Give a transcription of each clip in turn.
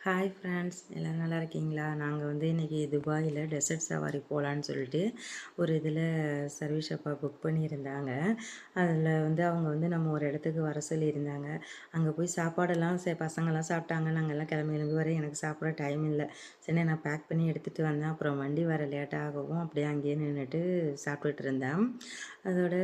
Hi friends எல்லாம் நல்லா இருக்கீங்களா? நாங்கள் வந்து இன்றைக்கி துபாயில் டெசர்ட் சவாரி போகலான்னு சொல்லிட்டு ஒரு இதில் சர்வீஸ் ஷாப்பை புக் பண்ணியிருந்தாங்க. அதில் வந்து அவங்க வந்து நம்ம ஒரு இடத்துக்கு வர சொல்லியிருந்தாங்க. அங்கே போய் சாப்பாடெல்லாம் சே பசங்கள்லாம் சாப்பிட்டாங்க. நாங்கள்லாம் எல்லாம் கிளம்பி கிளம்பி வர எனக்கு சாப்பிட டைம் இல்லை. சரி நான் பேக் பண்ணி எடுத்துகிட்டு வந்தேன். அப்புறம் வண்டி வர லேட்டாகவும் அப்படியே அங்கேயே நின்றுட்டு சாப்பிட்டுட்டு இருந்தேன். அதோட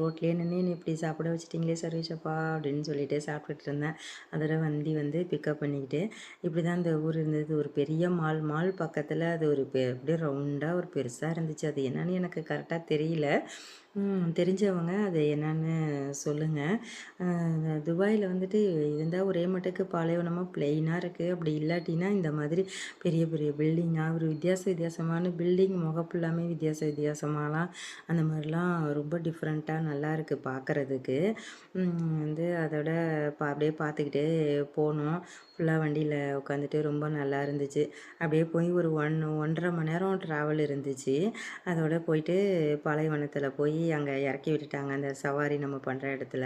ரோட்லேயே நின்று நீ இப்படி சாப்பிட வச்சிட்டிங்களே சர்வீஸ் ஷாப்பா அப்படின்னு சொல்லிட்டு சாப்பிட்டுட்டு இருந்தேன். அதோட வண்டி வந்து பிக்கப் பண்ணிக்கிட்டு இப்படி தான் இந்த ஊர் இருந்தது. ஒரு பெரிய மால் மால் பக்கத்தில் அது ஒரு பெ அப்படியே ரவுண்டாக ஒரு பெருசாக இருந்துச்சு. அது என்னன்னு எனக்கு கரெக்டாக தெரியல. தெரிஞ்சவங்க அது என்னன்னு சொல்லுங்கள் துபாயில் வந்துட்டு இருந்தால் ஒரே மட்டுக்கு பாலைவனமாக பிளெயினாக இருக்குது அப்படி இல்லாட்டினா இந்த மாதிரி பெரிய பெரிய பில்டிங்காக ஒரு வித்தியாச வித்தியாசமான பில்டிங் முகப்பு எல்லாமே வித்தியாச வித்தியாசமாலாம் அந்த மாதிரிலாம் ரொம்ப டிஃப்ரெண்ட்டாக நல்லா இருக்குது பார்க்குறதுக்கு வந்து அதோட பா அப்படியே பார்த்துக்கிட்டே போனோம். ஃபுல்லாக வண்டியில் உட்காந்துட்டு ரொம்ப நல்லா இருந்துச்சு. அப்படியே போய் ஒரு ஒன் ஒன்றரை மணி நேரம் ட்ராவல் இருந்துச்சு. அதோடு போயிட்டு பாலைவனத்தில் போய் அங்கே இறக்கி விட்டுட்டாங்க. அந்த சவாரி நம்ம பண்ணுற இடத்துல.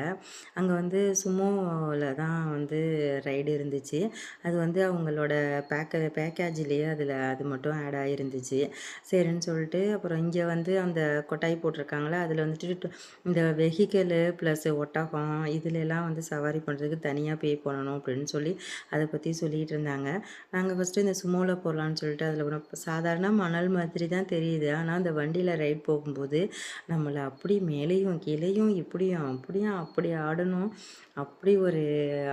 அங்கே வந்து சுமோவில் தான் வந்து ரைடு இருந்துச்சு. அது வந்து அவங்களோட பேக்க பேக்கேஜ்லேயே அதில் அது மட்டும் ஆட் ஆகிருந்துச்சு சரின்னு சொல்லிட்டு அப்புறம் இங்கே வந்து அந்த கொட்டாய் போட்டிருக்காங்களே அதில் வந்துட்டு இந்த வெஹிக்கலு ப்ளஸ் ஒட்டகம் இதுலெல்லாம் வந்து சவாரி பண்ணுறதுக்கு தனியாக பே பண்ணணும் அப்படின்னு சொல்லி அதை பற்றி சொல்லிகிட்டு இருந்தாங்க நாங்கள் ஃபஸ்ட்டு இந்த சுமோவில் போகலான்னு சொல்லிட்டு அதில் சாதாரண மணல் மாதிரி தான் தெரியுது. ஆனால் அந்த வண்டியில் ரைட் போகும்போது நம்மளை அப்படி மேலேயும் கீழேயும் இப்படியும் அப்படியும் அப்படி ஆடணும். அப்படி ஒரு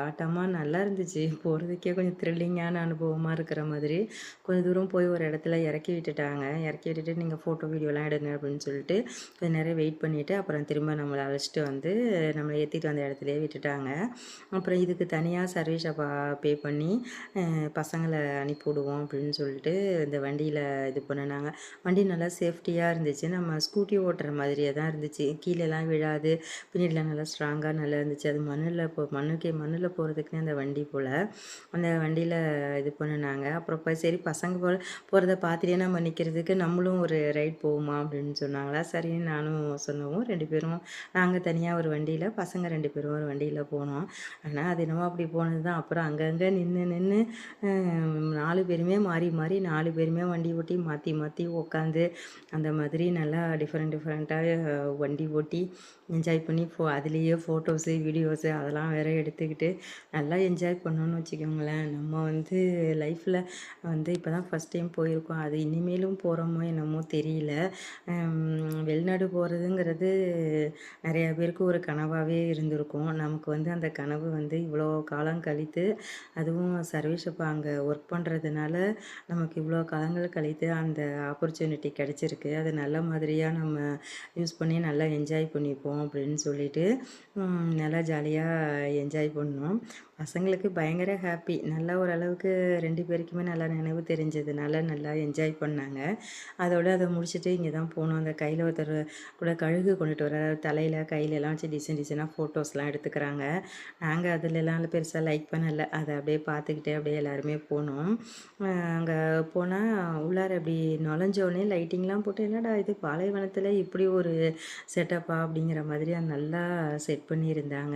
ஆட்டமாக நல்லா இருந்துச்சு. போகிறதுக்கே கொஞ்சம் த்ரில்லிங்கான அனுபவமாக இருக்கிற மாதிரி. கொஞ்சம் தூரம் போய் ஒரு இடத்துல இறக்கி விட்டுட்டாங்க. இறக்கி விட்டுட்டு நீங்கள் ஃபோட்டோ வீடியோலாம் எடுங்க அப்படின்னு சொல்லிட்டு கொஞ்சம் நேரம் வெயிட் பண்ணிவிட்டு அப்புறம் திரும்ப நம்மளை அழைச்சிட்டு வந்து நம்மளை ஏற்றிட்டு வந்த இடத்துலையே விட்டுட்டாங்க. அப்புறம் இதுக்கு தனியாக சர்வீஸை பே பண்ணி பசங்களை அனுப்பிவிடுவோம் அப்படின்னு சொல்லிட்டு இந்த வண்டியில் இது பண்ணினாங்க. வண்டி நல்லா சேஃப்டியாக இருந்துச்சு. நம்ம ஸ்கூட்டி ஓட்டுற மாதிரியே தான் இருந்துச்சு. கீழேலாம் விழாது. பின்னாடிலாம் நல்லா ஸ்ட்ராங்காக நல்லா இருந்துச்சு. அது மண்ணில் போ மண்ணுக்கே மண்ணில் போகிறதுக்குனே அந்த வண்டி போல் அந்த வண்டியில் இது பண்ணினாங்க. அப்புறம் இப்போ சரி பசங்க போ போகிறத பார்த்துட்டே நம்ம நிற்கிறதுக்கு நம்மளும் ஒரு ரைட் போகுமா அப்படின்னு சொன்னாங்களா. சரின்னு நானும் சொன்னவும் ரெண்டு பேரும் நாங்கள் தனியாக ஒரு வண்டியில் பசங்க ரெண்டு பேரும் ஒரு வண்டியில் போனோம். ஆனால் அது என்னமோ அப்படி போனது தான் அப்புறம் அங்கங்கே நின்று நின்று நாலு பேருமே மாறி மாறி நாலு பேருமே வண்டி ஓட்டி மாற்றி மாற்றி உக்காந்து அந்த மாதிரி நல்லா டிஃப்ரெண்ட் டிஃப்ரெண்ட்டாக வண்டி ஓட்டி என்ஜாய் பண்ணி ஃபோ அதுலேயே ஃபோட்டோஸு வீடியோஸு அதெல்லாம் வேறு எடுத்துக்கிட்டு நல்லா என்ஜாய் பண்ணோன்னு வச்சுக்கோங்களேன். நம்ம வந்து லைஃப்பில் வந்து இப்போ தான் ஃபஸ்ட் டைம் போயிருக்கோம். அது இனிமேலும் போகிறோமோ என்னமோ தெரியல. வெளிநாடு போகிறதுங்கிறது நிறையா பேருக்கு ஒரு கனவாகவே இருந்திருக்கும். நமக்கு வந்து அந்த கனவு வந்து இவ்வளோ காலம் கழித்து அதுவும் ச அப்போ அங்கே ஒர்க் பண்ணுறதுனால நமக்கு இவ்வளோ காலங்கள் கழித்து அந்த ஆப்பர்ச்சுனிட்டி கிடச்சிருக்கு. அது நல்ல மாதிரியாக நம்ம யூஸ் பண்ணி நல்லா என்ஜாய் பண்ணிப்போம் அப்படின்னு சொல்லிட்டு நல்லா ஜாலியாக என்ஜாய் பண்ணோம். பசங்களுக்கு பயங்கர ஹாப்பி நல்லா ஓரளவுக்கு ரெண்டு பேருக்குமே நல்லா நினைவு தெரிஞ்சதுனால நல்லா என்ஜாய் பண்ணாங்க. அதோடு அதை முடிச்சுட்டு இங்கே தான் போனோம். அந்த கையில் ஒருத்தர் கூட கழுகு கொண்டுட்டு வர தலையில் கையிலலாம் வச்சு டிசைன் டிசைனாக ஃபோட்டோஸ்லாம் எடுத்துக்கிறாங்க. நாங்கள் அதிலெல்லாம் பெருசாக லைக் பண்ணலை. அதை அப்படியே பார்த்துக்கிட்டு அப்படியே எல்லாருமே போனோம். அங்கே போனால் உள்ளார அப்படி நுழைஞ்சோடனே லைட்டிங்லாம் போட்டு என்னடா இது பாலைவனத்தில் இப்படி ஒரு செட்டப்பா அப்படிங்கிற மாதிரி நல்லா செட் பண்ணியிருந்தாங்க.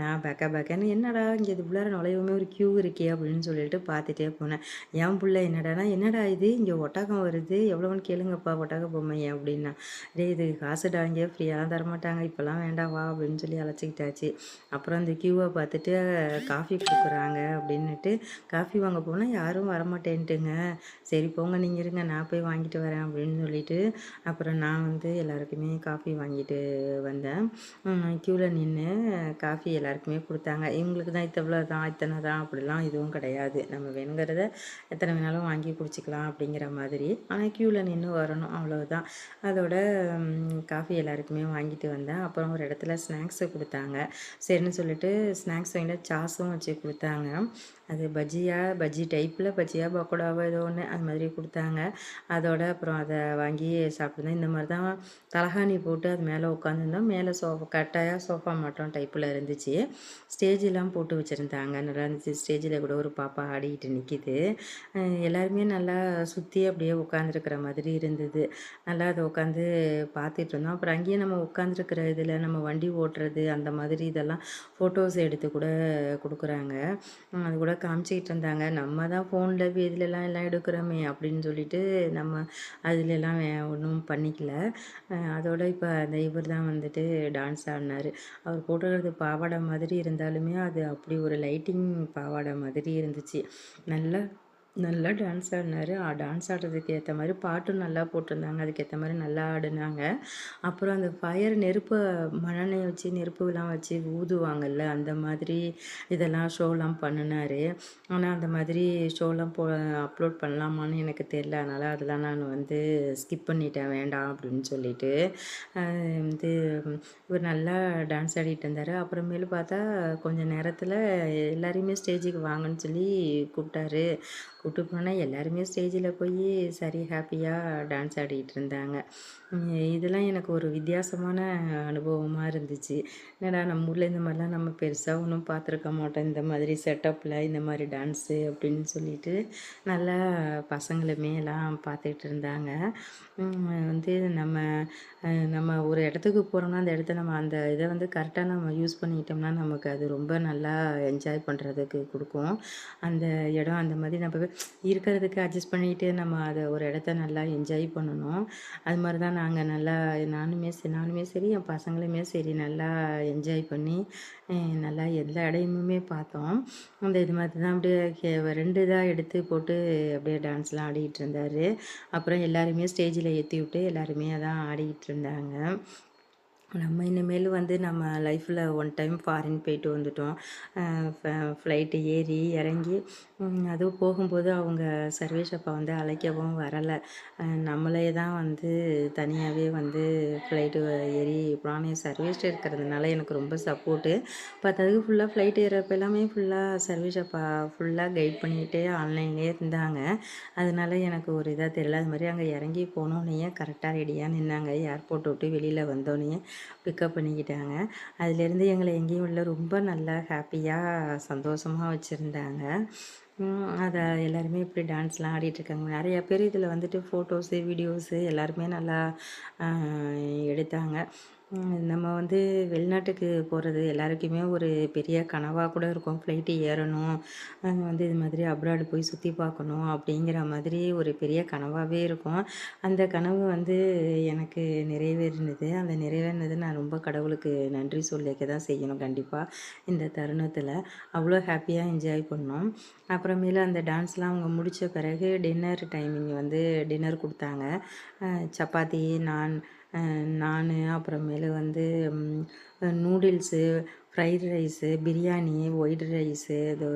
நான் பக்க பேக்கன்னு என்னடா இங்கே இது உள்ளார நுழையவுமே ஒரு க்யூ இருக்கே அப்படின்னு சொல்லிட்டு பார்த்துட்டே போனேன். என் பிள்ளை என்னடானா என்னடா இது? இங்கே ஒட்டகம் வருது. எவ்வளோன்னு கேளுங்கப்பா ஒட்டக பொம்மை அப்படின்னா டே இது காசுடா இங்கே ஃப்ரீயாலாம் தரமாட்டாங்க இப்போல்லாம் வேண்டாம் வா அப்படின்னு சொல்லி அழைச்சிக்கிட்டாச்சு. அப்புறம் அந்த க்யூவை பார்த்துட்டு காஃபி கொடுக்குறாங்க அப்படின்னுட்டு காஃபி வாங்க போனால் யாரும் வரமாட்டேன்ட்டுங்க. சரி போங்க நீங்கள் இருங்க நான் போய் வாங்கிட்டு வரேன் அப்படின்னு சொல்லிட்டு அப்புறம் நான் வந்து எல்லாருக்குமே காஃபி வாங்கிட்டு வந்தேன். க்யூவில் நின்று காஃபி எல்லாருக்குமே கொடுத்தாங்க. இவங்களுக்கு தான் இத்தவ்வளோ தான் இத்தனை தான் அப்படிலாம் எதுவும் கிடையாது. நம்ம வேணுங்கிறத எத்தனை வேணாலும் வாங்கி குடிச்சிக்கலாம் அப்படிங்கிற மாதிரி. ஆனால் க்யூவில் நின்று வரணும் அவ்வளோதான் அதோட காஃபி எல்லாருக்குமே வாங்கிட்டு வந்தேன். அப்புறம் ஒரு இடத்துல ஸ்நாக்ஸை கொடுத்தாங்க. சரின்னு சொல்லிட்டு ஸ்நாக்ஸ் வாங்கிட்டு சாஸும் வச்சு கொடுத்தாங்க. அது பஜ்ஜியாக பஜ்ஜி டைப்பில் பஜ்ஜியாக பக்கோடாவோ ஏதோ ஒன்று அது மாதிரி கொடுத்தாங்க. அதோட அப்புறம் அதை வாங்கி சாப்பிட்ருந்தேன் இந்த மாதிரி தான் தலகாணி போட்டு அது மேலே உட்காந்துருந்தோம் மேலே சோஃபா கட்டாயாக சோஃபா மட்டும் டைப்பில் இருந்துச்சு. ஸ்டேஜெலாம் போட்டு வச்சுருந்தாங்க. நல்லா இருந்துச்சு. ஸ்டேஜில் கூட ஒரு பாப்பா ஆடிக்கிட்டு நிற்கிது எல்லாருமே நல்லா சுற்றி அப்படியே உட்காந்துருக்கிற மாதிரி இருந்தது. நல்லா அதை உட்காந்து பார்த்துட்டு இருந்தோம். அப்புறம் அங்கேயே நம்ம உட்காந்துருக்கிற இதில் நம்ம வண்டி ஓட்டுறது அந்த மாதிரி இதெல்லாம் ஃபோட்டோஸ் எடுத்து கூட கொடுக்குறாங்க. அது கூட காமிச்சிக்கிட்டு இருந்தாங்க நம்ம தான் ஃபோனில் இதுலலாம் எல்லாம் எடுக்கிறோமே அப்படின்னு சொல்லிட்டு நம்ம அதிலெல்லாம் ஒன்றும் பண்ணிக்கல. அதோட இப்போ அந்த இவர் தான் வந்துட்டு டான்ஸ் ஆடினார். அவர் போட்டுக்கிறது பாவாடை மாதிரி இருந்தாலுமே அது அப்படி ஒரு லைட்டிங் பாவாடை மாதிரி இருந்துச்சு. நல்லா நல்லா டான்ஸ் ஆடினார். டான்ஸ் ஆடுறதுக்கு ஏற்ற மாதிரி பாட்டும் நல்லா போட்டிருந்தாங்க. அதுக்கேற்ற மாதிரி நல்லா ஆடினாங்க. அப்புறம் அந்த ஃபயர் நெருப்பை மணனை வச்சு நெருப்புலாம் வச்சு ஊதுவாங்கல்ல அந்த மாதிரி இதெல்லாம் ஷோலாம் பண்ணினார். ஆனால் அந்த மாதிரி ஷோலாம் போ அப்லோட் பண்ணலாமான்னு எனக்கு தெரில அதனால் அதெல்லாம் நான் வந்து ஸ்கிப் பண்ணிட்டேன். வேண்டாம் அப்படின்னு சொல்லிட்டு இது இவர் நல்லா டான்ஸ் ஆடிட்டு இருந்தார். அப்புறமேலு பார்த்தா கொஞ்சம் நேரத்தில் எல்லாரையுமே ஸ்டேஜுக்கு வாங்கன்னு சொல்லி கூப்பிட்டாரு. கூப்பிட்டு போனால் எல்லாருமே ஸ்டேஜில் போய் சரி ஹாப்பியாக டான்ஸ் ஆடிக்கிட்டு இருந்தாங்க. இதெல்லாம் எனக்கு ஒரு வித்தியாசமான அனுபவமாக இருந்துச்சு. என்னடா நம்ம ஊரில் இந்த மாதிரிலாம் நம்ம பெருசாக ஒன்றும் பார்த்துருக்க மாட்டோம். இந்த மாதிரி செட்டப்பில் இந்த மாதிரி டான்ஸு அப்படின்னு சொல்லிட்டு நல்லா பசங்களுமே எல்லாம் பார்த்துக்கிட்டு இருந்தாங்க. வந்து நம்ம நம்ம ஒரு இடத்துக்கு போகிறோம்னா அந்த இடத்த நம்ம அந்த இதை வந்து கரெக்டாக நம்ம யூஸ் பண்ணிக்கிட்டோம்னா நமக்கு அது ரொம்ப நல்லா என்ஜாய் பண்ணுறதுக்கு கொடுக்கும். அந்த இடம் அந்த மாதிரி நம்ம இருக்கிறதுக்கு அட்ஜஸ்ட் பண்ணிட்டு நம்ம அதை ஒரு இடத்த நல்லா என்ஜாய் பண்ணணும். அது மாதிரி தான் நாங்கள் நல்லா நானுமே சரி நானுமே சரி என் பசங்களுமே சரி நல்லா என்ஜாய் பண்ணி நல்லா எல்லா இடையுமே பார்த்தோம். அந்த இது மாதிரி தான் அப்படியே ரெண்டு இதாக எடுத்து போட்டு அப்படியே டான்ஸ்லாம் ஆடிக்கிட்டு இருந்தார். அப்புறம் எல்லாருமே ஸ்டேஜில் ஏற்றி விட்டு எல்லாருமே அதான் ஆடிக்கிட்டு இருந்தாங்க. நம்ம இனிமேல் வந்து நம்ம லைஃப்பில் ஒன் டைம் ஃபாரின் போயிட்டு வந்துட்டோம். ஃப்ளைட்டு ஏறி இறங்கி அதுவும் போகும்போது அவங்க சர்வேஷ் அப்பா வந்து அழைக்கவும் வரலை. நம்மளே தான் வந்து தனியாகவே வந்து ஃப்ளைட்டு ஏறி இப்போ சர்வீஸ் இருக்கிறதுனால எனக்கு ரொம்ப சப்போர்ட்டு பார்த்ததுக்கு ஃபுல்லாக ஃப்ளைட் ஏறப்ப எல்லாமே ஃபுல்லாக சர்வீஸ் அப்பா ஃபுல்லாக கைட் பண்ணிகிட்டே ஆன்லைன்லேயே இருந்தாங்க. அதனால எனக்கு ஒரு இதாக தெரியல. அது மாதிரி அங்கே இறங்கி போனோன்னே கரெக்டாக ரெடியாக நின்னாங்க. ஏர்போர்ட் விட்டு வெளியில் வந்தோடனே பிக்கப் பண்ணிக்கிட்டாங்க. அதுலேருந்து எங்களை எங்கேயும் உள்ள ரொம்ப நல்லா ஹாப்பியாக சந்தோஷமாக வச்சுருந்தாங்க. அதை எல்லாருமே இப்படி டான்ஸ்லாம் ஆடிட்டுருக்காங்க நிறையா பேர் இதில் வந்துட்டு ஃபோட்டோஸு வீடியோஸு எல்லாருமே நல்லா எடுத்தாங்க. நம்ம வந்து வெளிநாட்டுக்கு போகிறது எல்லாருக்குமே ஒரு பெரிய கனவாக கூட இருக்கும். ஃப்ளைட்டு ஏறணும். வந்து இது மாதிரி அப்ராடு போய் சுற்றி பார்க்கணும் அப்படிங்கிற மாதிரி ஒரு பெரிய கனவாகவே இருக்கும். அந்த கனவு வந்து எனக்கு நிறைவேறினது. அந்த நிறைவேறினது நான் ரொம்ப கடவுளுக்கு நன்றி சொல்லிக்க தான் செய்யணும் கண்டிப்பாக இந்த தருணத்தில். அவ்வளோ ஹாப்பியாக என்ஜாய் பண்ணோம். அப்புறமேலு அந்த டான்ஸ்லாம் அவங்க முடித்த பிறகு டின்னர் டைமிங் வந்து டின்னர் கொடுத்தாங்க. சப்பாத்தி நான் நான் அப்புறமேலு வந்து noodles fried rice biryani white rice இது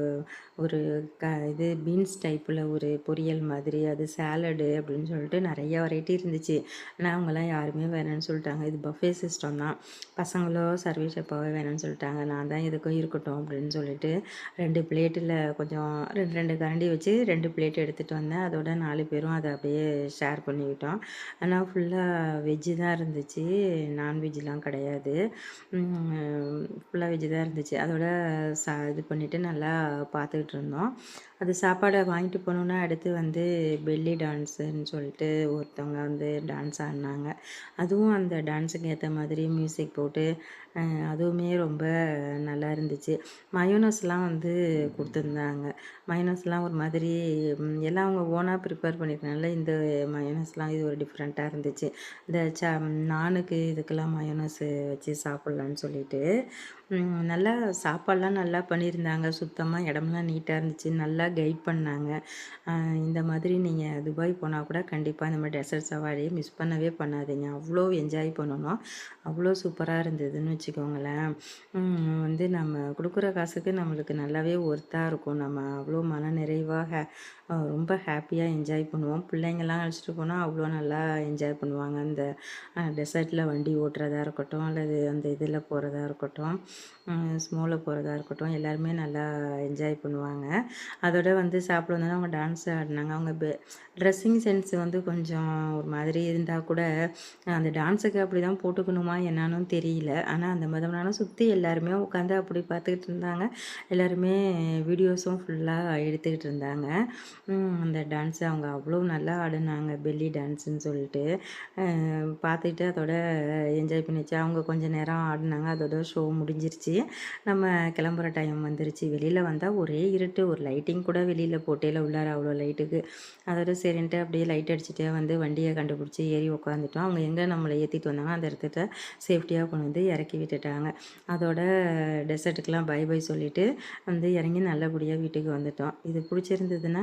ஒரு க இது பீன்ஸ் டைப்பில் ஒரு பொரியல் மாதிரி அது சேலடு அப்படின்னு சொல்லிட்டு நிறைய வெரைட்டி இருந்துச்சு. ஆனால் அவங்கெல்லாம் யாருமே வேணும்னு சொல்லிட்டாங்க. இது பஃபே சிஸ்டம் தான். பசங்களோ சர்வீஸ் எப்போவே வேணும்னு சொல்லிட்டாங்க. நான் தான் இதுக்கும் இருக்கட்டும் அப்படின்னு சொல்லிட்டு ரெண்டு பிளேட்டில் கொஞ்சம் ரெண்டு ரெண்டு கரண்டி வச்சு ரெண்டு பிளேட் எடுத்துகிட்டு வந்தேன். அதோட நாலு பேரும் அதை அப்படியே ஷேர் பண்ணிக்கிட்டோம். ஆனால் ஃபுல்லாக வெஜ்ஜு தான் இருந்துச்சு. நான்வெஜ்லாம் கிடையாது. ஃபுல்லாக வெஜ்ஜு தான் இருந்துச்சு. அதோட ச இது பண்ணிவிட்டு நல்லா பார்த்துக்கிட்டு இருந்தோம். அது சாப்பாடை வாங்கிட்டு போனோன்னா அடுத்து வந்து பெல்லி டான்ஸுன்னு சொல்லிட்டு ஒருத்தவங்க வந்து டான்ஸ் ஆடினாங்க. அதுவும் அந்த டான்ஸுக்கு ஏற்ற மாதிரி மியூசிக் போட்டு அதுவுமே ரொம்ப நல்லா இருந்துச்சு. மயோனஸ்லாம் வந்து கொடுத்துருந்தாங்க. மயோனஸ்லாம் ஒரு மாதிரி எல்லாம் அவங்க ஓனாக ப்ரிப்பேர் பண்ணியிருக்கனால இந்த மயோனஸ்லாம் இது ஒரு டிஃப்ரெண்ட்டாக இருந்துச்சு. இந்த ச நானுக்கு இதுக்கெல்லாம் மயோனஸ் வச்சு சாப்பிட்லான்னு சொல்லிட்டு நல்லா சாப்பாடெலாம் நல்லா பண்ணியிருந்தாங்க. சுத்தமாக இடம்லாம் நீட்டாக இருந்துச்சு. நல்லா கைட் பண்ணாங்க. இந்த மாதிரி நீங்கள் துபாய் போனால் கூட கண்டிப்பாக இந்த மாதிரி டெசர்ட் சவாரியை மிஸ் பண்ணவே பண்ணாதீங்க. அவ்வளோ என்ஜாய் பண்ணணும். அவ்வளோ சூப்பராக இருந்ததுன்னு வச்சுக்கோங்களேன். வந்து நம்ம கொடுக்குற காசுக்கு நம்மளுக்கு நல்லாவே ஒர்த்தாக இருக்கும். நம்ம அவ்வளோ மன நிறைவாக ரொம்ப ஹாப்பியாக என்ஜாய் பண்ணுவோம். பிள்ளைங்கள்லாம் அழைச்சிட்டு போனால் அவ்வளோ நல்லா என்ஜாய் பண்ணுவாங்க. அந்த டெசர்ட்டில் வண்டி ஓட்டுறதா இருக்கட்டும் அல்லது அந்த இதில் போகிறதா இருக்கட்டும் ஸ்மோவில் போகிறதா இருக்கட்டும் எல்லாருமே நல்லா என்ஜாய் பண்ணுவாங்க. அதோட வந்து சாப்பிட வந்தோன்னா அவங்க டான்ஸ் ஆடினாங்க. அவங்க பெ ட்ரெஸ்ஸிங் சென்ஸ் வந்து கொஞ்சம் ஒரு மாதிரி இருந்தால் கூட அந்த டான்ஸுக்கு அப்படி தான் போட்டுக்கணுமா என்னான்னு தெரியல. ஆனால் அந்த மதம்னாலும் சுற்றி எல்லாருமே உட்காந்து அப்படி பார்த்துக்கிட்டு இருந்தாங்க. எல்லாருமே வீடியோஸும் ஃபுல்லாக எடுத்துக்கிட்டு இருந்தாங்க. அந்த டான்ஸை அவங்க அவ்வளோ நல்லா ஆடினாங்க. பெல்லி டான்ஸுன்னு சொல்லிட்டு. பார்த்துட்டு அதோட என்ஜாய் பண்ணிச்சு. அவங்க கொஞ்சம் நேரம் ஆடினாங்க. அதோட ஷோ முடிஞ்சிருச்சு. நம்ம கிளம்புற டைம் வந்துருச்சு. வெளியில் வந்தால் ஒரே இருட்டு. ஒரு லைட்டிங் கூட வெளியில் போட்டேல உள்ளார அவ்வளோ லைட்டுக்கு அதோட சரின்ட்டு அப்படியே லைட் அடிச்சுட்டே வந்து வண்டியை கண்டுபிடிச்சி ஏறி உட்காந்துட்டோம் அவங்க எங்கே நம்மளை ஏற்றிட்டு வந்தாங்க அந்த இடத்துல சேஃப்டியாக கொண்டு வந்து இறக்கி விட்டுட்டாங்க. அதோட டெசர்ட்டுக்கெலாம் பை பை சொல்லிவிட்டு வந்து இறங்கி நல்லபடியாக வீட்டுக்கு வந்துட்டோம். இது பிடிச்சிருந்ததுன்னா